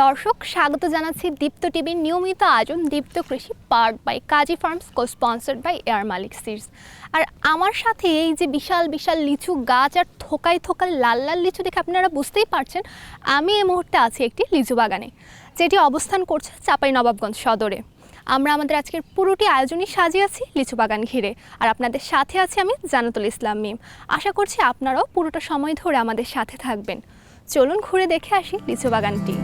দর্শক, স্বাগত জানাচ্ছি দীপ্ত টিভির নিয়মিত আয়োজন Deepto Krishi part by Kazi farms co sponsored by A R Malik seeds আর আমার সাথে এই যে বিশাল বিশাল লিচু গাছ আর থোকায় থোকায় লাল লাল লিচু দেখে আপনারা বুঝতেই পারছেন, আমি এই মুহূর্তে আছি একটি লিচু বাগানে, যেটি অবস্থান করছে চাপাই নবাবগঞ্জ সদরে। আমরা আমাদের আজকের পুরোটি আয়োজনই সাজিয়েছি লিচু বাগান ঘিরে। আর আপনাদের সাথে আছি আমি জানাতুল ইসলাম মিম। আশা করছি আপনারাও পুরোটা সময় ধরে আমাদের সাথে থাকবেন। চলুন ঘুরে দেখে আসি লিচু বাগানটি।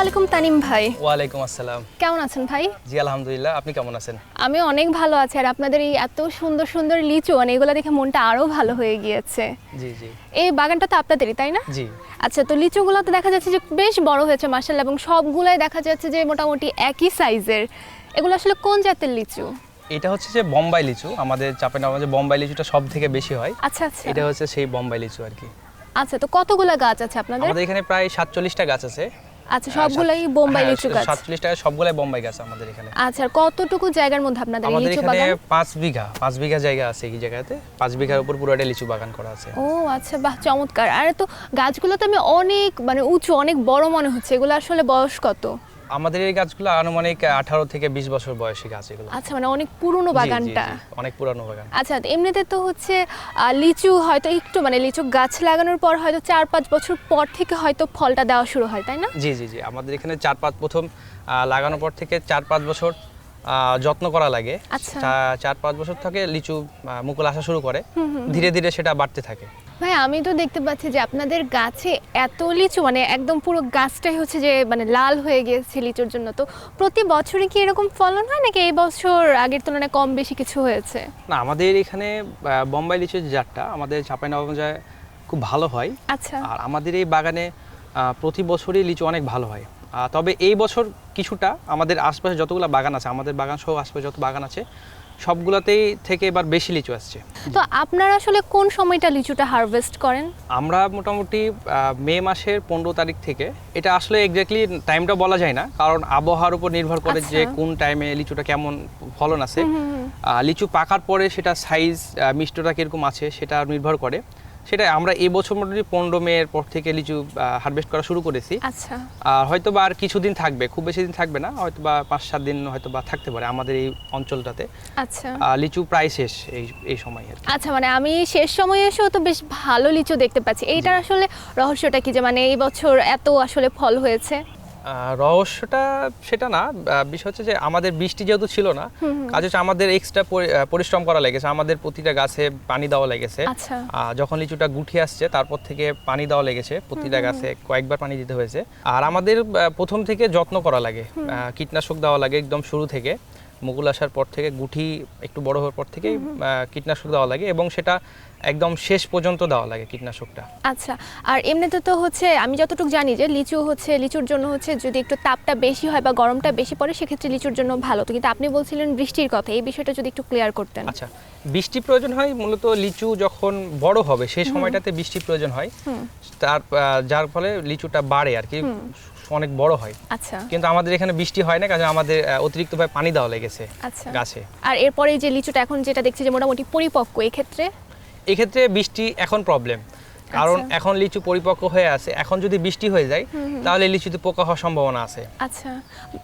আলাইকুম তানিম ভাই। ওয়ালাইকুম আসসালাম। কেমন আছেন ভাই? জি আলহামদুলিল্লাহ। আপনি কেমন আছেন? আমি অনেক ভালো আছি আর আপনাদের এই এত সুন্দর সুন্দর লিচু মানে এগুলো দেখে মনটা আরও ভালো হয়ে গিয়েছে। জি জি। এই বাগানটা তো আপনাদেরই তাই না? জি। আচ্ছা তো লিচুগুলো তো দেখা যাচ্ছে যে বেশ বড় হয়েছে মার্শাল্লাহ এবং সবগুলাই দেখা যাচ্ছে যে মোটামুটি একই সাইজের। এগুলো আসলে কোন জাতের লিচু? এটা হচ্ছে যে বোম্বাই লিচু। আমাদের চাপেনগঞ্জে বোম্বাই লিচুটা সব থেকে বেশি হয়। আচ্ছা আচ্ছা। এটা হচ্ছে সেই বোম্বাই লিচু আর কি। আচ্ছা তো কতগুলা গাছ আছে আপনাদের? আমাদের এখানে প্রায় সাতচল্লিশটা গাছ আছে। আচ্ছা সবগুলাই বোম্বাই হ্যাঁ, লিচু গাছ সাতচল্লিশটা সবগুলাই বোম্বাই গাছ আমাদের এখানে। আচ্ছা কতটুকু জায়গার মধ্যে আপনাদের এই আমাদের এখানে বাগান? পাঁচ বিঘা পাঁচ বিঘা জায়গা আছে এই জায়গাতে। পাঁচ বিঘার উপর পুরোটা লিচু বাগান করা আছে। ও আচ্ছা বাহ চমৎকার। আর তো গাছগুলো তো আমি অনেক মানে উঁচু অনেক বড় মনে হচ্ছে। এগুলো আসলে বয়স কত? আমাদের এই গাছগুলো আনুমানিক আঠারো থেকে বিশ বছর বয়সী গাছ এগুলো। আচ্ছা মানে অনেক পুরনো বাগানটা। অনেক পুরানো বাগান। আচ্ছা এমনিতে তো হচ্ছে লিচু হয়তো একটু মানে লিচু গাছ লাগানোর পর হয়তো চার পাঁচ বছর পর থেকে হয়তো ফলটা দেওয়া শুরু হয় তাই না? জি জি জি আমাদের এখানে চার পাঁচ প্রথম লাগানোর পর থেকে চার পাঁচ বছর আহ, যত্ন করা লাগে। আচ্ছা। চার পাঁচ বছর থেকে লিচু মুকুল আসা শুরু করে। ধীরে ধীরে সেটা বাড়তে থাকে। ভাই আমি তো দেখতে পাচ্ছি যে আপনাদের গাছে এত লিচু মানে একদম পুরো গাছটাই হচ্ছে যে মানে লাল হয়ে গিয়েছে লিচুর জন্য। তো প্রতি বছরই কি এরকম ফলন হয় নাকি এই বছর আগের তুলনায় কম বেশি কিছু হয়েছে? না আমাদের এখানে বোম্বাই লিচুর জাতটা আমাদের চাঁপাইনবাবগঞ্জে খুব ভালো হয়। আচ্ছা। আর আমাদের এই বাগানে প্রতি বছরই লিচু অনেক ভালো হয়। তবে এই বছর কিছুটা আমাদের আশপাশে যতগুলো বাগান আছে আমাদের বাগান সহ আশপাশে যত বাগান আছে সবগুলোতেই থেকে এবার বেশি লিচু আসছে। তো আপনারা আসলে কোন সময়টা লিচুটা হারভেস্ট করেন? আমরা মোটামুটি মে মাসের পনেরো তারিখ থেকে এটা আসলে এক্স্যাক্টলি টাইমটা বলা যায় না কারণ আবহাওয়ার উপর নির্ভর করে যে আচ্ছা। কোন টাইমে লিচুটা কেমন ফলন আছে। লিচু পাকার পরে সেটা সাইজ মিষ্টটা কীরকম আছে সেটা নির্ভর করে। সেটা আমরা এই বছর মোটামুটি পনেরো মের পর থেকে লিচু হারভেস্ট করা শুরু করেছি। আচ্ছা। আর হয়তো বা আর কিছুদিন থাকবে খুব বেশি দিন থাকবে না হয়তো বা পাঁচ সাত দিন হয়তো বা থাকতে পারে আমাদের এই অঞ্চলটাতে। আচ্ছা। লিচু প্রায় শেষ এই এই সময় আচ্ছা মানে আমি শেষ সময়ে এসেও তো বেশ ভালো লিচু দেখতে পাচ্ছি। এইটার আসলে রহস্যটা কি যে মানে এই বছর এত আসলে ফল হয়েছে? রহস্যটা সেটা না বিষয় হচ্ছে যে আমাদের বৃষ্টি যেহেতু ছিল না কাজ হচ্ছে আমাদের এক্সট্রা পরিশ্রম করা লেগেছে আমাদের প্রতিটা গাছে পানি দেওয়া লেগেছে। আচ্ছা। আহ, যখন লিচুটা গুঠি আসছে তারপর থেকে পানি দেওয়া লেগেছে প্রতিটা গাছে কয়েকবার পানি দিতে হয়েছে। আর আমাদের প্রথম থেকে যত্ন করা লাগে কীটনাশক দেওয়া লাগে একদম শুরু থেকে। মুকুল আসার পর থেকে গুঠি একটু বড় হওয়ার পর থেকে কীটনাশক দেওয়া লাগে এবং সেটা একদম শেষ পর্যন্ত দেওয়া লাগে কীটনাশকটা। আচ্ছা আর এমনিতে তো হচ্ছে আমি যতটুকু জানি যে লিচু হচ্ছে লিচুর জন্য হচ্ছে যদি একটু তাপটা বেশি হয় বা গরমটা বেশি পড়ে সেক্ষেত্রে লিচুর জন্য ভালো। তো কিন্তু আপনি বলছিলেন বৃষ্টির কথা এই বিষয়টা যদি একটু ক্লিয়ার করতেন। আচ্ছা বৃষ্টি প্রয়োজন হয় মূলত লিচু যখন বড় হবে সেই সময়টাতে বৃষ্টি প্রয়োজন হয়। তার যার ফলে লিচুটা বাড়ে আর কি। অনেক বড় হয়। আচ্ছা। কিন্তু আমাদের এখানে বৃষ্টি হয় না কারণ আমাদের অতিরিক্ত অতিরিক্তভাবে পানি দেওয়া লেগেছে আচ্ছা। গাছে। আর এরপরে যে লিচুটা এখন যেটা দেখছি যে মোটামুটি পরিপক্ক এক্ষেত্রে? এক্ষেত্রে বৃষ্টি এখন প্রবলেম কারণ আচ্ছা। এখন লিচু পরিপক্ক হয়ে আছে। এখন যদি বৃষ্টি হয়ে যায় তাহলে লিচুতে পোকা হওয়ার সম্ভাবনা আছে। আচ্ছা।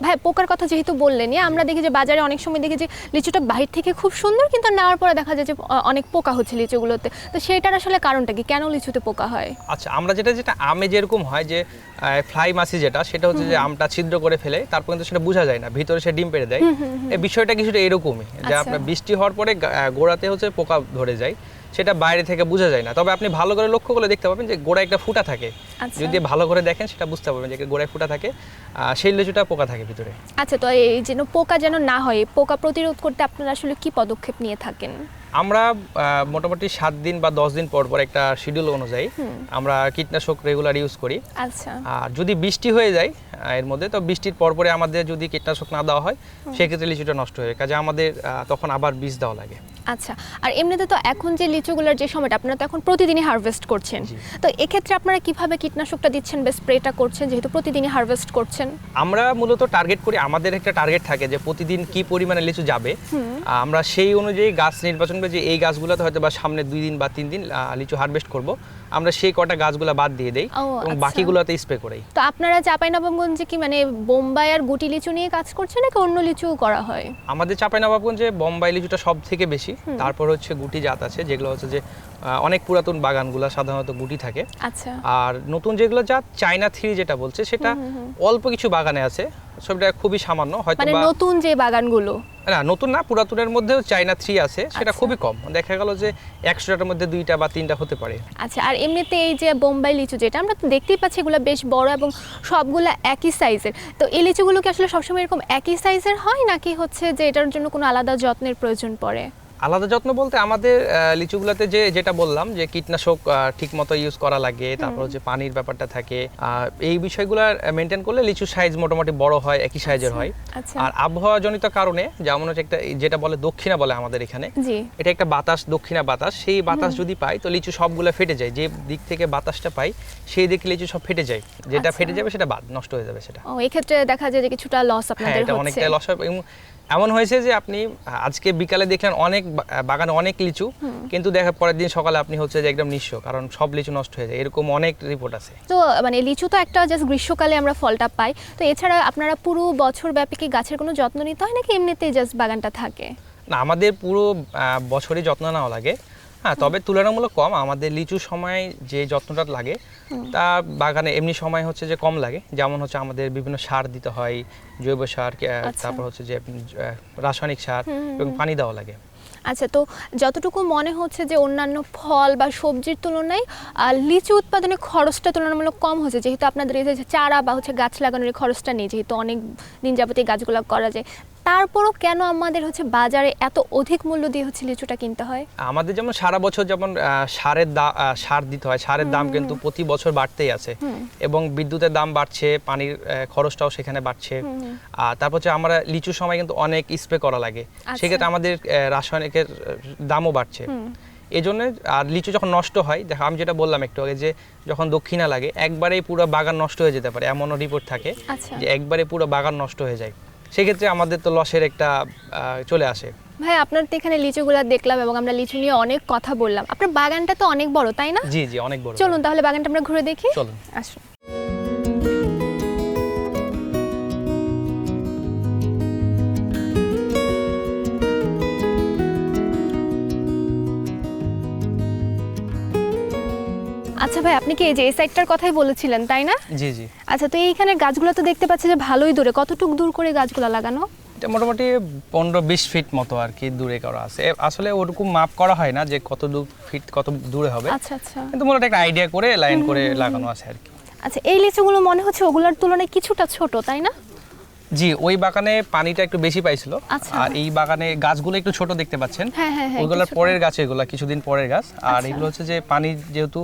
ভাই পোকার কথা যেহেতু বললেনই আমরা দেখি যে বাজারে অনেক সময় দেখি যে লিচুটা বাহির থেকে খুব সুন্দর কিন্তু নেওয়ার পরে দেখা যায় যে অনেক পোকা হচ্ছে লিচুগুলোতে। তো সেইটার আসলে কারণটা কি? কেন লিচুতে পোকা হয়? আচ্ছা আমরা যেটা যেটা আমে যেরকম হয় যে ফ্লাই মাছি যেটা সেটা হচ্ছে যে আমটা ছিদ্র করে ফেলে তারপর কিন্তু সেটা বোঝা যায় না ভিতরে সে ডিম পেড়ে দেয়। এই বিষয়টা কিছুটা এরকমই যে আচ্ছা। আপনার বৃষ্টি হওয়ার পরে গোড়াতে হচ্ছে পোকা ধরে যায়। সেটা বাইরে থেকে বোঝা যায় না। তবে আপনি ভালো করে লক্ষ্য করলে দেখতে পাবেন যে গোড়ায় একটা ফুটা থাকে। আচ্ছা। যদি ভালো করে দেখেন সেটা বুঝতে পারবেন যে গোড়ায় ফুটা থাকে সেই লিচুটা পোকা থাকে ভিতরে। আচ্ছা তো এই যেন পোকা যেন না হয় পোকা প্রতিরোধ করতে আপনারা আসলে কি পদক্ষেপ নিয়ে থাকেন? আমরা মোটামুটি সাত দিন বা দশ দিন পর পর একটা শিডিউল অনুযায়ী আমরা কীটনাশক রেগুলার ইউজ করি। আচ্ছা। আর যদি বৃষ্টি হয়ে যায় এর মধ্যে। তো বৃষ্টির পরপরে আমাদের যদি কীটনাশক না দেওয়া হয় সেক্ষেত্রে লিচুটা নষ্ট হয়ে যায় কাজে আমাদের তখন আবার বীজ দেওয়া লাগে। আচ্ছা আর এমনিতে তো এখন যে লিচুগুলোর যে সময়টা আপনারা তো এখন প্রতিদিনই হারভেস্ট করছেন। তো এক্ষেত্রে আপনারা কীভাবে কীটনাশকটা দিচ্ছেন বা স্প্রেটা করছেন যেহেতু প্রতিদিনই হারভেস্ট করছেন? আমরা মূলত টার্গেট করি আমাদের একটা টার্গেট থাকে যে প্রতিদিন কি পরিমাণে লিচু যাবে। আমরা সেই অনুযায়ী গাছ নির্বাচন করি যে এই গাছগুলোতে হয়তো বা সামনে দুই দিন বা তিন দিন লিচু হারভেস্ট করব। আমরা সেই কটা গাছগুলো বাদ দিয়ে দেই এবং আচ্ছা। বাকিগুলোতে স্প্রে করি। তো আপনারা চাঁপাইনবাবগঞ্জে কি মানে বোম্বাই আর গুটি লিচু নিয়ে কাজ করছেন নাকি অন্য লিচুও করা হয়? আমাদের চাঁপাইনবাবগঞ্জে বোম্বাই লিচুটা সব থেকে বেশি তারপর হচ্ছে গুটি জাত আছে যেগুলো হচ্ছে যে অনেক পুরাতন বাগানগুলো সাধারণত গুটি থাকে। আচ্ছা। আর নতুন যেগুলো জাত চায়না থ্রি যেটা বলছে সেটা অল্প কিছু বাগানে আছে। সেটা খুবই সামান্য হয়তো মানে নতুন যে বাগানগুলো। না নতুন না পুরাতনের মধ্যেও চায়না থ্রি আছে সেটা আচ্ছা। খুবই কম। দেখা গেল যে একশোটার মধ্যে দুইটা বা তিনটা হতে পারে। আচ্ছা আর এমনিতে এই যে বোম্বাই লিচু যেটা আমরা তো দেখতেই পাচ্ছি এগুলো বেশ বড় এবং সবগুলো একই সাইজের তো এই লিচুগুলো কি আসলে সবসময় এরকম একই সাইজের হয় নাকি হচ্ছে যে এটার জন্য কোনো আলাদা যত্নের প্রয়োজন পড়ে? আলাদা যত্ন বলতে আমাদের লিচুগুলোতে যে যেটা বললাম যে কীটনাশক ঠিক মতো ইউজ করা লাগে তারপর হচ্ছে পানির ব্যাপারটা থাকে। এই বিষয়গুলো মেনটেন করলে লিচুর সাইজ মোটামুটি বড় হয় একই সাইজের হয়। আচ্ছা। আর আবহাওয়াজনিত কারণে যেমন হচ্ছে একটা যেটা বলে দক্ষিণা বলে আমাদের এখানে এটা একটা বাতাস দক্ষিণা বাতাস সেই বাতাস যদি পাই তো লিচু সবগুলো ফেটে যায়। যে দিক থেকে বাতাসটা পাই সেই দিকে লিচু সব ফেটে যায়। যেটা আচ্ছা। ফেটে যাবে সেটা বাদ নষ্ট হয়ে যাবে সেটা। ও এক্ষেত্রে দেখা যায় যে কিছুটা লস হ্যাঁ আপনাদের এটা হচ্ছে। অনেকটাই লস হয় এবং এমন হয়েছে যে আপনি আজকে বিকালে দেখলেন অনেক বাগানে অনেক লিচু কিন্তু দেখা পরের দিন সকালে আপনি হচ্ছে যে একদম নিঃস্ব কারণ সব লিচু নষ্ট হয়ে যায় এরকম অনেক রিপোর্ট আছে। তো মানে লিচু তো একটা জাস্ট গ্রীষ্মকালে আমরা ফলটা পাই তো এছাড়া আপনারা পুরো বছর ব্যাপী কি গাছের কোনো যত্ন নিতে হয় নাকি এমনিতেই জাস্ট বাগানটা থাকে? না আমাদের পুরো বছরই যত্ন নেওয়া লাগে হ্যাঁ তবে তুলনামূলক কম। আমাদের লিচুর সময় যে যত্নটা লাগে তা বাগানে এমনি সময় হচ্ছে যে কম লাগে। যেমন হচ্ছে আমাদের বিভিন্ন সার দিতে হয় জৈব সার আচ্ছা। তারপর হচ্ছে যে রাসায়নিক সার এবং পানি দেওয়া লাগে। আচ্ছা তো যতটুকু মনে হচ্ছে যে অন্যান্য ফল বা সবজির তুলনায় লিচু উৎপাদনে খরচটা তুলনামূলক কম হচ্ছে যেহেতু আপনাদের এই যে চারা বা হচ্ছে গাছ লাগানোর খরচটা নেই যেহেতু অনেক দিন যাবতীয় গাছগুলো করা যায় তারপরও কেন আমাদের হচ্ছে বাজারে এত অধিক মূল্য দিয়ে হচ্ছে লিচুটা কিনতে হয়? আমাদের যেমন সারা বছর যেমন সারের দা আহ, সার দিতে হয় সারের দাম কিন্তু প্রতি বছর বাড়তেই আছে। এবং বিদ্যুতের দাম বাড়ছে পানির খরচটাও সেখানে বাড়ছে। আর তারপর হচ্ছে আমরা লিচুর সময় কিন্তু অনেক স্প্রে করা লাগে। সেক্ষেত্রে আমাদের রাসায়নিকের দামও বাড়ছে। এই জন্য আর লিচু যখন নষ্ট হয় দেখো আমি যেটা বললাম একটু আগে যে যখন দক্ষিণা লাগে একবারেই পুরো বাগান নষ্ট হয়ে যেতে পারে এমনও রিপোর্ট থাকে আচ্ছা। যে একবারে পুরো বাগান নষ্ট হয়ে যায়। সেক্ষেত্রে আমাদের তো লসের একটা আহ, চলে আসে। ভাই আপনার তো এখানে লিচুগুলো দেখলাম এবং আমরা লিচু নিয়ে অনেক কথা বললাম। আপনার বাগানটা তো অনেক বড় তাই না? জি জি অনেক বড় চলুন তাহলে বাগানটা আমরা ঘুরে দেখি। চলুন। আসুন। ভাই আপনি কি এই যে এই সাইডটার কথাই বলেছিলেন তাই না? জি জি। আচ্ছা তো এইখানে গাছগুলো তো দেখতে পাচ্ছি যে ভালোই দূরে। কতটুক দূর করে গাছগুলো লাগানো? এটা মোটামুটি পনেরো বিশ ফিট মতো আর কি দূরে করা আছে। আসলে ওরকম মাপ করা হয় না যে কত দূর ফিট কত দূরে হবে। আচ্ছা আচ্ছা। কিন্তু মূলত একটা আইডিয়া করে লাইন করে লাগানো আছে আর কি। আচ্ছা এই লিচুগুলো মনে হচ্ছে ওগুলোর তুলনায় কিছুটা ছোট তাই না? জি ওই বাগানে পানিটা একটু বেশি পাইছিল। আচ্ছা। আর এই বাগানে গাছগুলো একটু ছোট দেখতে পাচ্ছেন। হ্যাঁ হ্যাঁ হ্যাঁ ওইগুলোর পরের গাছ এগুলা কিছুদিন পরের গাছ। আর আচ্ছা। এগুলো হচ্ছে যে পানি যেহেতু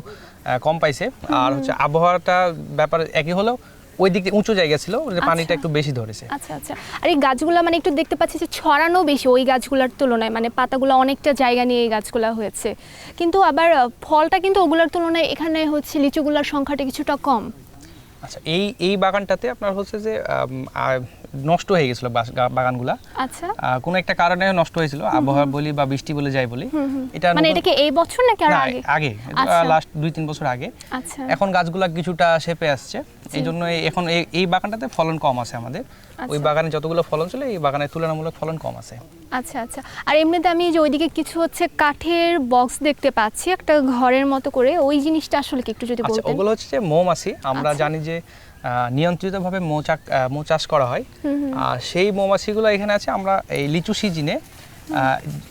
কম পাইছে আর হচ্ছে আবহাওয়াটা ব্যাপার একই হলেও ওই দিকে উঁচু জায়গা ছিল পানিটা আচ্ছা। একটু বেশি ধরেছে। আচ্ছা আচ্ছা। আর এই গাছগুলো মানে একটু দেখতে পাচ্ছি যে ছড়ানো বেশি ওই গাছগুলোর তুলনায় মানে পাতাগুলো অনেকটা জায়গা নিয়ে এই গাছগুলো হয়েছে। কিন্তু আবার ফলটা কিন্তু ওগুলোর তুলনায় এখানে হচ্ছে লিচুগুলোর সংখ্যাটা কিছুটা কম। আচ্ছা এই এই বাগানটাতে আপনার হচ্ছে যে নষ্ট হয়ে গেছিল বাগানগুলা। আচ্ছা। কোনো একটা কারণে নষ্ট হয়েছিল। আবহাওয়া বলি বা বৃষ্টি বলে যাই বলি এটা মানে এটা কি এই বছর নাকি আর আগে? আগে। আচ্ছা। লাস্ট দুই তিন বছর আগে। আচ্ছা। এখন গাছগুলা কিছুটা শেপে আসছে। এই জন্য এখন এই- বাগানটাতে ফলন কম আছে আমাদের। ওই আচ্ছা। বাগানে যতগুলো ফলন ছিল এই বাগানে তুলনামূলক ফলন কম আছে। আচ্ছা আচ্ছা। আর এমনিতে আমি যে ওইদিকে কিছু হচ্ছে কাঠের বক্স দেখতে পাচ্ছি একটা ঘরের মতো করে ওই জিনিসটা আসলে কি একটু যদি আচ্ছা বলতেন? ওগুলো হচ্ছে মৌমাছি। আমরা আচ্ছা। জানি যে নিয়ন্ত্রিতভাবে মৌ চাক আহ, মৌ চাষ করা হয়। আর সেই মৌমাছিগুলো এখানে আছে আমরা এই লিচু সিজনে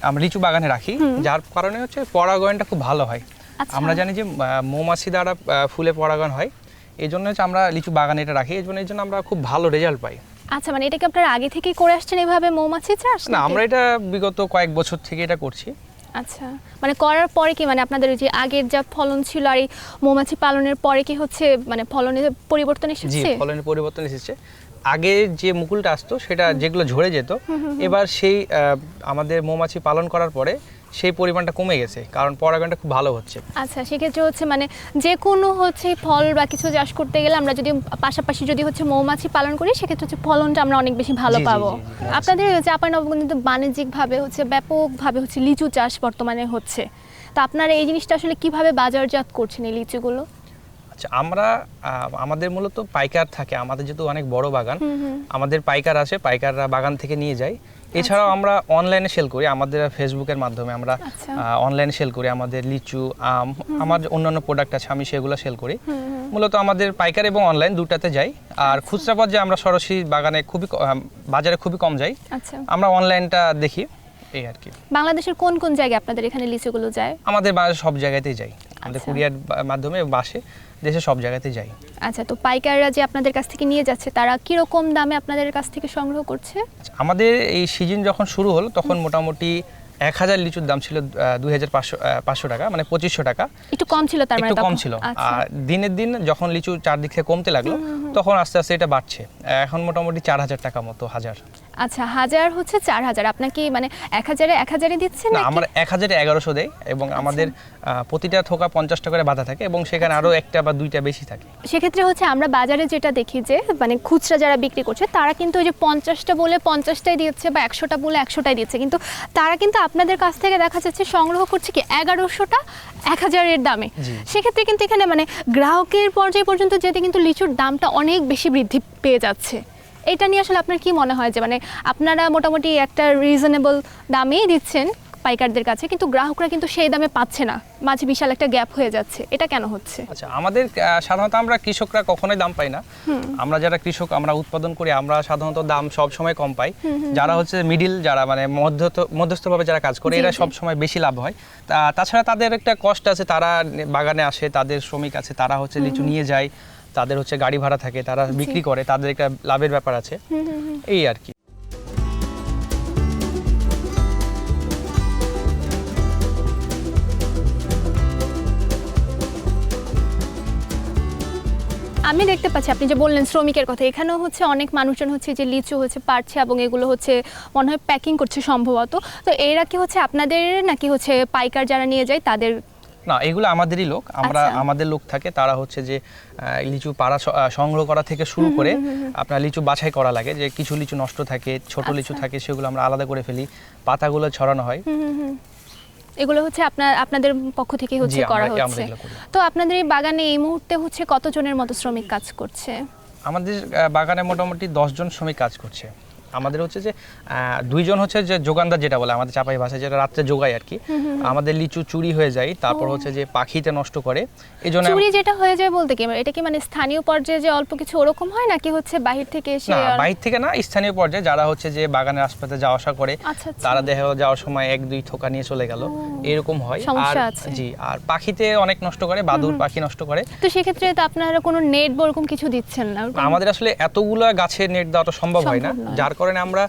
আমরা লিচু বাগানে রাখি। যার কারণে হচ্ছে পরাগায়নটা খুব ভালো হয়। আচ্ছা। আমরা জানি যে মৌমাছি দ্বারা ফুলে পরাগায়ন হয়। এই জন্য হচ্ছে আমরা লিচু বাগানে এটা রাখি। এই জন্য এই জন্য আমরা খুব ভালো রেজাল্ট পাই। আচ্ছা মানে এটা কি আপনারা আগে থেকেই করে আসছেন এভাবে মৌমাছি চাষ না আমরা এটা বিগত কয়েক বছর থেকে এটা করছি। আচ্ছা। মানে করার পরে কি মানে আপনাদের ওই যে আগের যা ফলন ছিল আর এই মৌমাছি পালনের পরে কি হচ্ছে মানে ফলনের পরিবর্তন জি এসেছে? ফলনের পরিবর্তন এসেছে। আগে যে মুকুলটা আসতো সেটা যেগুলো ঝরে যেত এবার সেই আহ, আমাদের মৌমাছি পালন করার পরে সেই পরিমাণটা কমে গেছে কারণ পরাগণটা খুব ভালো হচ্ছে। আচ্ছা সেক্ষেত্রে হচ্ছে মানে যে কোনো হচ্ছে ফল বা কিছু চাষ করতে গেলে আমরা যদি পাশাপাশি যদি হচ্ছে মৌমাছি পালন করি সেক্ষেত্রে হচ্ছে ফলনটা আমরা অনেক বেশি ভালো পাবো। আপনাদের চাপাই নবগঞ্জিত বাণিজ্যিকভাবে হচ্ছে ব্যাপকভাবে হচ্ছে লিচু চাষ বর্তমানে হচ্ছে। তো আপনারা এই জিনিসটা আসলে কীভাবে বাজারজাত করছেন এই লিচুগুলো? আচ্ছা আমরা আমাদের মূলত পাইকার থাকে আমাদের যেহেতু অনেক বড় বাগান আমাদের পাইকার আসে পাইকাররা বাগান থেকে নিয়ে যায়। এছাড়াও আমরা অনলাইনে সেল করি আমাদের ফেসবুকের মাধ্যমে আমরা আচ্ছা। অনলাইনে সেল করি আমাদের লিচু আম আমার অন্যান্য প্রোডাক্ট আছে আমি সেগুলো সেল করি। মূলত আমাদের পাইকার এবং অনলাইন দুটাতে যাই। আর খুচরা পর্যায়ে আমরা সরাসরি বাগানে খুবই বাজারে খুবই কম যাই। আচ্ছা। আমরা অনলাইনটা দেখি এই আর কি। বাংলাদেশের কোন কোন জায়গায় আপনাদের এখানে লিচুগুলো যায়? আমাদের বাজারে সব জায়গাতেই যাই। আমাদের আচ্ছা। কুরিয়ার মাধ্যমে বাসে। দেশে সব জায়গাতেই যাই। আচ্ছা তো পাইকাররা যে আপনাদের কাছ থেকে নিয়ে যাচ্ছে তারা কীরকম দামে আপনাদের কাছ থেকে সংগ্রহ করছে? আমাদের এই সিজন যখন শুরু হলো তখন মোটামুটি এক হাজার লিচুর দাম ছিল দুই হাজার পাঁচশো পাঁচশো টাকা মানে পঁচিশশো টাকা। একটু কম ছিল তার মানে একটু কম ছিল। আচ্ছা। আর দিনের দিন যখন লিচু চারদিক থেকে কমতে লাগল তখন আস্তে আস্তে এটা বাড়ছে। এখন মোটামুটি চার হাজার টাকা মতো হাজার। আচ্ছা হাজার হচ্ছে চার হাজার। আপনাকে মানে এক হাজারে এক হাজারে দিচ্ছেন না? আমার এক হাজারে এগারোশো দেয় এবং আচ্ছা। আমাদের প্রতিটা থোকা পঞ্চাশটা করে বাধা থাকে এবং সেখানে আরও একটা বা দুইটা বেশি থাকে। সেক্ষেত্রে হচ্ছে আমরা বাজারে যেটা দেখি যে মানে খুচরা যারা বিক্রি করছে তারা কিন্তু ওই যে পঞ্চাশটা বলে পঞ্চাশটাই দিচ্ছে বা একশোটা বলে একশোটাই দিচ্ছে। কিন্তু তারা কিন্তু আপনাদের কাছ থেকে দেখা যাচ্ছে সংগ্রহ করছে কি এগারোশোটা এক হাজারের দামে। সেক্ষেত্রে কিন্তু এখানে মানে গ্রাহকের পর্যায়ে পর্যন্ত যেতে কিন্তু লিচুর দামটা অনেক বেশি বৃদ্ধি পেয়ে যাচ্ছে। এটা নিয়ে আসলে আপনার কি মনে হয় যে মানে আপনারা মোটামুটি একটা রিজনেবল দামেই দিচ্ছেন পাইকারদের কাছে কিন্তু গ্রাহকরা কিন্তু সেই দামে পাচ্ছে না। মাঝে বিশাল একটা গ্যাপ হয়ে যাচ্ছে। এটা কেন হচ্ছে? আচ্ছা আমাদের সাধারণত আমরা কৃষকরা কখনোই দাম পাই না। আমরা যারা কৃষক আমরা উৎপাদন করি আমরা সাধারণত দাম সব সময় কম পাই। যারা হচ্ছে মিডিল যারা মানে মধ্য মধ্যস্থভাবে যারা কাজ করে এরা। সব সময় বেশি লাভ হয়। তাছাড়া তাদের একটা কষ্ট আছে তারা বাগানে আসে তাদের শ্রমিক আছে তারা হচ্ছে লিচু নিয়ে যায়। তাদের হচ্ছে গাড়ি ভাড়া থাকে তারা বিক্রি করে তাদের একটা লাভের ব্যাপার আছে। এই আর কি। আমি দেখতে পাচ্ছি আপনি যে বললেন শ্রমিকের কথা এখানেও হচ্ছে অনেক মানুষজন হচ্ছে যে লিচু হচ্ছে পারছে এবং এগুলো হচ্ছে মনে হয় প্যাকিং করছে সম্ভবত। তো এরা কি হচ্ছে আপনাদের নাকি হচ্ছে পাইকার যারা নিয়ে যায় তাদের না এগুলো আমাদেরই লোক আমরা আচ্ছা। আমাদের লোক থাকে তারা হচ্ছে যে লিচু পাড়া সংগ্রহ করা থেকে শুরু করে আপনার লিচু বাছাই করা লাগে যে কিছু লিচু নষ্ট থাকে ছোট লিচু আচ্ছা। থাকে সেগুলো আমরা আলাদা করে ফেলি পাতাগুলো ছড়ানো হয়। এগুলো হচ্ছে আপনার আপনাদের পক্ষ থেকে হচ্ছে করা হচ্ছে। তো আপনাদের এই বাগানে এই মুহূর্তে হচ্ছে কতজনের মতো শ্রমিক কাজ করছে? আমাদের বাগানে মোটামুটি দশজন শ্রমিক কাজ করছে। আমাদের হচ্ছে যে দুইজন হচ্ছে যে যোগানদার যেটা বলে আমাদের চাপাই ভাষায় যেটা রাত্রে যোগায় আর কি। আমাদের লিচু চুরি হয়ে যায় তারপর হচ্ছে যে পাখিতে নষ্ট করে। এই জন্য চুরি যেটা হয়ে যায় বলতে কি এটা কি মানে স্থানীয় পর্যায়ে যে অল্প কিছু ওরকম হয় নাকি হচ্ছে বাহির থেকে এসে না বাইরে থেকে না স্থানীয় পর্যায়ে যারা হচ্ছে যে বাগানের আশপাশে যাওয়া আসা করে আচ্ছা, আচ্ছা। তারা দেখা যাওয়ার সময় এক দুই থোকা নিয়ে চলে গেল। এরকম হয়। আর জি আর পাখিতে অনেক নষ্ট করে বাদুর পাখি নষ্ট করে। তো সেক্ষেত্রে তো আপনারা কোনো নেট বা ওরকম কিছু দিচ্ছেন না? আমাদের আসলে এতগুলা গাছের নেট দেওয়াটা সম্ভব হয় না। যার কারণে আমরা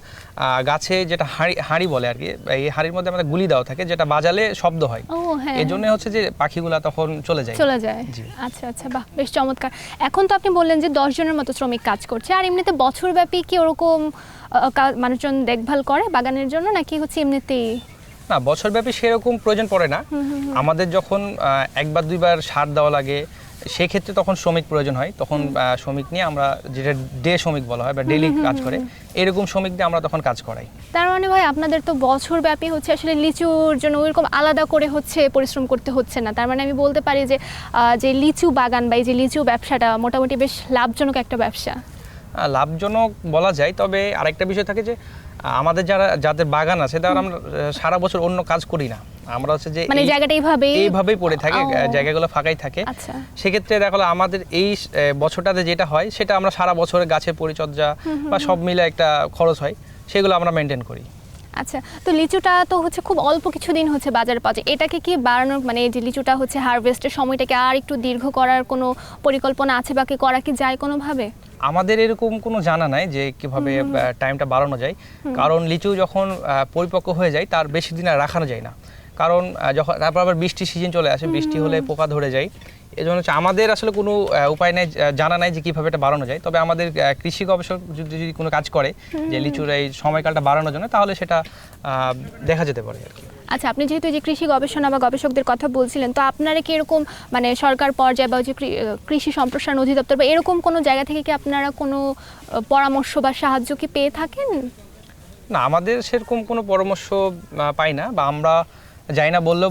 গাছে যেটা হাঁড়ি হাঁড়ি বলে আর কি এই হাঁড়ির মধ্যে আমাদের গুলি দেওয়া থাকে যেটা বাজালে শব্দ হয়। হ্যাঁ। এই জন্য হচ্ছে যে পাখিগুলা তখন চলে যায়। চলে যায়। আচ্ছা আচ্ছা বাহ বেশ চমৎকার। এখন তো আপনি বললেন যে দশ জনের মতো শ্রমিক কাজ করছে আর এমনিতে বছরব্যাপী কি ওরকম মানুষজন দেখভাল করে বাগানের জন্য নাকি হচ্ছে এমনিতেই? না বছরব্যাপী সেরকম প্রয়োজন পড়ে না। আমাদের যখন একবার দুইবার সার দেওয়া লাগে সেক্ষেত্রে তখন শ্রমিক প্রয়োজন হয়। তখন শ্রমিক নিয়ে আমরা যেটা ডে শ্রমিক বলা হয় বা ডেলি কাজ করে এরকম শ্রমিক দিয়ে আমরা তখন কাজ করাই। তার মানে ভাই আপনাদের তো বছর ব্যাপী হচ্ছে আসলে লিচুর জন্য ওইরকম আলাদা করে হচ্ছে পরিশ্রম করতে হচ্ছে না। তার মানে আমি বলতে পারি যে যে লিচু বাগান বা এই যে লিচু ব্যবসাটা মোটামুটি বেশ লাভজনক একটা ব্যবসা। লাভজনক বলা যায় তবে আরেকটা বিষয় থাকে যে আমাদের যারা যাদের বাগান আছে তারা আমরা সারা বছর অন্য কাজ করি না। আমরা হচ্ছে যে মানে জায়গাটা এইভাবেই এইভাবেই পড়ে থাকে জায়গাগুলো ফাঁকাই থাকে। আচ্ছা। সেক্ষেত্রে দেখো আমাদের এই বছরটাতে যেটা হয় সেটা আমরা সারা বছরের গাছের পরিচর্যা বা সব মিলে একটা খরচ হয় সেগুলো আমরা মেনটেন করি। আচ্ছা তো লিচুটা তো হচ্ছে খুব অল্প কিছুদিন হচ্ছে বাজারে পাওয়া যায়। এটাকে কি বাড়ানোর মানে যে লিচুটা হচ্ছে হারভেস্টের সময়টাকে আর একটু দীর্ঘ করার কোনো পরিকল্পনা আছে বা কি করা কি যায় কোনোভাবে? আমাদের এরকম কোনো জানা নাই যে কীভাবে টাইমটা বাড়ানো যায়। কারণ লিচু যখন পরিপক্ক হয়ে যায় তার বেশি দিন আর রাখানো যায় না। কারণ যখন তারপর আবার বৃষ্টি সিজন চলে আসে বৃষ্টি হলে পোকা ধরে যায়। এই জন্য হচ্ছে আমাদের আসলে কোনো উপায় নেই জানা নাই যে কীভাবে এটা বাড়ানো যায়। তবে আমাদের কৃষি গবেষক যদি যদি কোনো কাজ করে যে লিচুর এই সময়কালটা বাড়ানোর জন্য তাহলে সেটা দেখা যেতে পারে আর কি। আচ্ছা আপনি যেহেতু যে কৃষি গবেষণা বা গবেষকদের কথা বলছিলেন, তো আপনারা কি এরকম মানে সরকার পর্যায়ে বা যে কৃষি সম্প্রসারণ অধিদপ্তর বা এরকম কোনো জায়গা থেকে কি আপনারা কোনো পরামর্শ বা সাহায্য কি পেয়ে থাকেন? না, আমাদের সেরকম কোনো পরামর্শ পাই না বা আমরা যাই না বললেও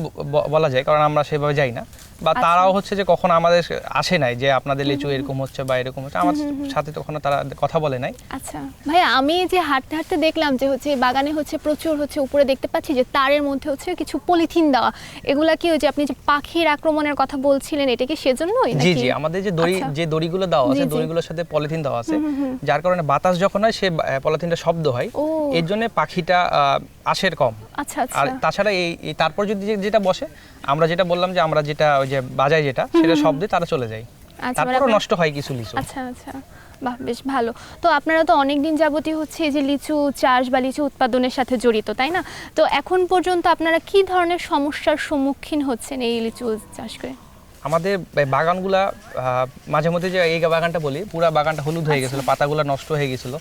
বলা যায়, কারণ আমরা সেভাবে যাই না। বা আচ্ছা। তারাও হচ্ছে যে কখন আমাদের আসে নাই যে আপনাদের লিচু এরকম হচ্ছে বা এরকম হচ্ছে। আমার সাথে তখন তারা কথা বলে নাই। আচ্ছা। ভাইয়া আমি যে হাঁটতে হাঁটতে দেখলাম যে হচ্ছে বাগানে হচ্ছে প্রচুর হচ্ছে উপরে দেখতে পাচ্ছি যে তারের মধ্যে হচ্ছে কিছু পলিথিন দেওয়া। এগুলা কি যে আপনি যে পাখির আক্রমণের কথা বলছিলেন এটা কি সেজন্যই জি নাকি? জি আমাদের যে দড়ি আচ্ছা। যে দড়িগুলো দেওয়া আছে। দড়িগুলোর সাথে পলিথিন দেওয়া আছে। যার কারণে বাতাস যখন হয় সে পলিথিনটা শব্দ হয়। এর জন্য পাখিটা আসের কম। আচ্ছা আর আচ্ছা। তাছাড়া এই তারপর যদি যেটা বসে আমরা যেটা বললাম যে আমরা যেটা ওই যে বাজায় যেটা সেটা শব্দে তারা চলে যায়। আচ্ছা মানে তারপরও নষ্ট হয় কিছু লিচু। আচ্ছা আচ্ছা। বাহ বেশ ভালো। তো আপনারা তো অনেক দিন যাবতই হচ্ছে এই যে লিচু চাষ বা লিচু উৎপাদনের সাথে জড়িত তাই না? তো এখন পর্যন্ত আপনারা কি ধরনের সমস্যার সম্মুখীন হচ্ছেন এই লিচু চাষ করে? আমাদের বাগানগুলা মাঝে মধ্যে যে এই বাগানটা বলি পুরো বাগানটা হলুদ হয়ে গেছিল পাতাগুলো নষ্ট হয়ে গেছিল।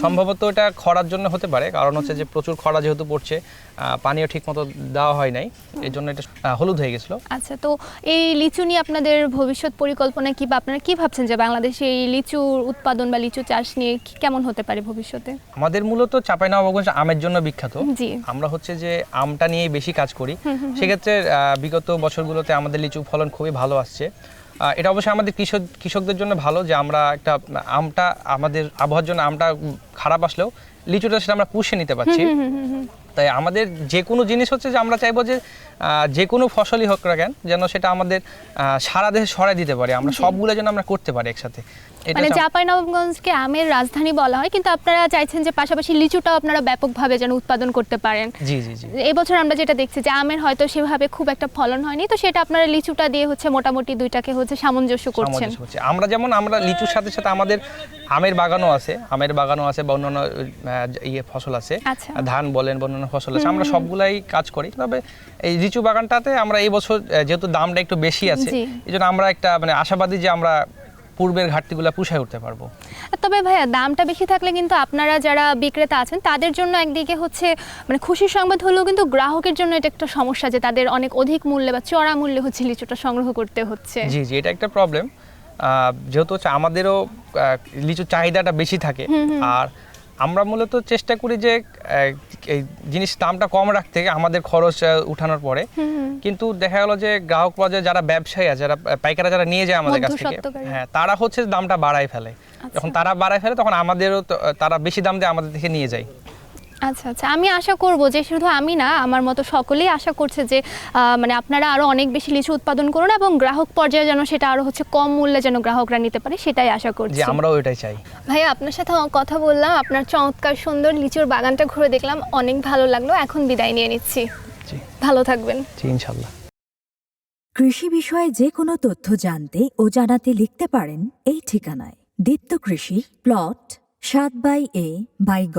সম্ভবত এটা খরার জন্য হতে পারে কারণ হচ্ছে যে প্রচুর খরা যেহেতু পড়ছে পানিও ঠিক মতো দেওয়া হয় নাই এই জন্য এটা হলুদ হয়ে গেছিল। আচ্ছা তো এই লিচু নিয়ে আপনাদের ভবিষ্যৎ পরিকল্পনা কি বা আপনারা কি ভাবছেন যে বাংলাদেশে এই লিচুর উৎপাদন বা লিচু চাষ নিয়ে কি- কেমন হতে পারে ভবিষ্যতে? আমাদের মূলত চাঁপাইনবাবগঞ্জ আমের জন্য বিখ্যাত। জি। আমরা হচ্ছে যে আমটা নিয়ে বেশি কাজ করি। সেক্ষেত্রে আহ, বিগত বছরগুলোতে আমাদের লিচু ফলন খুবই ভালো আসছে। এটা অবশ্যই আমাদের কৃষক কৃষকদের জন্য ভালো যে আমরা একটা আমটা আমাদের আবহাওয়ার জন্য আমটা খারাপ আসলেও লিচুটা সেটা আমরা পুষে নিতে পারছি। তাই আমাদের যে কোনো জিনিস হচ্ছে যে আমরা চাইব যে যে কোনো ফসলই হোক না কেন যেন সেটা আমাদের আহ, সারা দেশে সরাই দিতে পারি। আমরা সবগুলো যেন আমরা করতে পারি একসাথে। মানে আম- আমের রাজধানী বলা হয় কিন্তু আপনারা চাইছেন যে পাশাপাশি লিচুটাও আপনারা ব্যাপকভাবে যেন উৎপাদন করতে পারেন। জি জি জি। এবছর আমরা যেটা দেখছি যে আমের হয়তো সেভাবে খুব একটা ফলন হয়নি তো সেটা আপনারা লিচুটা দিয়ে হচ্ছে মোটামুটি দুইটাকে হচ্ছে সামঞ্জস্য করছেন। আমরা যেমন আমরা লিচুর সাথে সাথে আমাদের আমের বাগানও আছে আমের বাগানও আছে বা অন্যান্য ইয়ে ফসল আছে। আচ্ছা। ধান বলেন বা অন্যান্য ফসল আছে আমরা সবগুলাই কাজ করি। তবে এই লিচু বাগানটাতে আমরা এই বছর যেহেতু দামটা একটু বেশি আছে এই জন্য আমরা একটা মানে আশাবাদী যে আমরা পূর্বের ঘাটতিগুলো পুষায় উঠতে পারব। তবে ভাইয়া দামটা বেশি থাকলে কিন্তু আপনারা যারা বিক্রেতা আছেন তাদের জন্য একদিকে হচ্ছে মানে খুশির সংবাদ হলেও কিন্তু গ্রাহকের জন্য এটা একটা সমস্যা যে তাদের অনেক অধিক মূল্যে বা চড়া মূল্যে হচ্ছে লিচুটা সংগ্রহ করতে হচ্ছে। জি জি এটা একটা প্রবলেম যেহেতু হচ্ছে আমাদেরও লিচুর চাহিদাটা বেশি থাকে। আর আমরা মূলত চেষ্টা করি যে এই জিনিস দামটা কম রাখতে আমাদের খরচ উঠানোর পরে। কিন্তু দেখা গেলো যে গ্রাহক পর্যায়ে যারা ব্যবসায়ী আছে যারা পাইকারা যারা নিয়ে যায় আমাদের কাছ থেকে হ্যাঁ তারা হচ্ছে দামটা বাড়ায় ফেলে। যখন তারা বাড়ায় ফেলে তখন আমাদেরও তারা বেশি দাম দিয়ে আমাদের থেকে নিয়ে যায়। আচ্ছা আচ্ছা। আমি আশা করব যে শুধু আমি না আমার মতো সকলেই আশা করছে যে আহ, মানে আপনারা আরও অনেক বেশি লিচু উৎপাদন করুন এবং গ্রাহক পর্যায়ে যেন সেটা আরও হচ্ছে কম মূল্যে যেন গ্রাহকরা নিতে পারে সেটাই আশা করছি। আমরাও এটাই চাই। ভাইয়া আপনার সাথে কথা বললাম আপনার চমৎকার সুন্দর লিচুর বাগানটা ঘুরে দেখলাম অনেক ভালো লাগল এখন বিদায় নিয়ে নিচ্ছি। ভালো থাকবেন। ইনশাল্লাহ। কৃষি বিষয়ে যে কোনো তথ্য জানতে ও জানাতে লিখতে পারেন এই ঠিকানায়। দীপ্ত কৃষি প্লট সাত বাই এ বাই গ।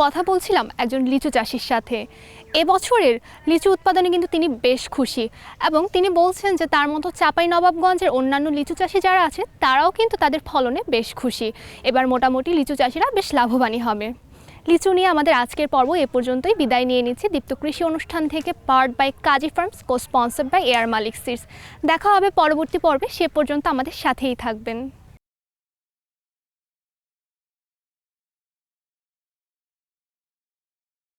কথা বলছিলাম একজন লিচু চাষির সাথে। এবছরের লিচু উৎপাদনে কিন্তু তিনি বেশ খুশি এবং তিনি বলছেন যে তার মতো চাপাই নবাবগঞ্জের অন্যান্য লিচু চাষি যারা আছে, তারাও কিন্তু তাদের ফলনে বেশ খুশি। এবার মোটামুটি লিচু চাষিরা বেশ লাভবানই হবে। লিচু নিয়ে আমাদের আজকের পর্ব এ পর্যন্তই বিদায় নিয়ে নিচ্ছি। দীপ্ত কৃষি অনুষ্ঠান থেকে part by Kazi farms co sponsor by A R Malik seeds দেখা হবে পরবর্তী পর্বে, সে পর্যন্ত আমাদের সাথেই থাকবেন।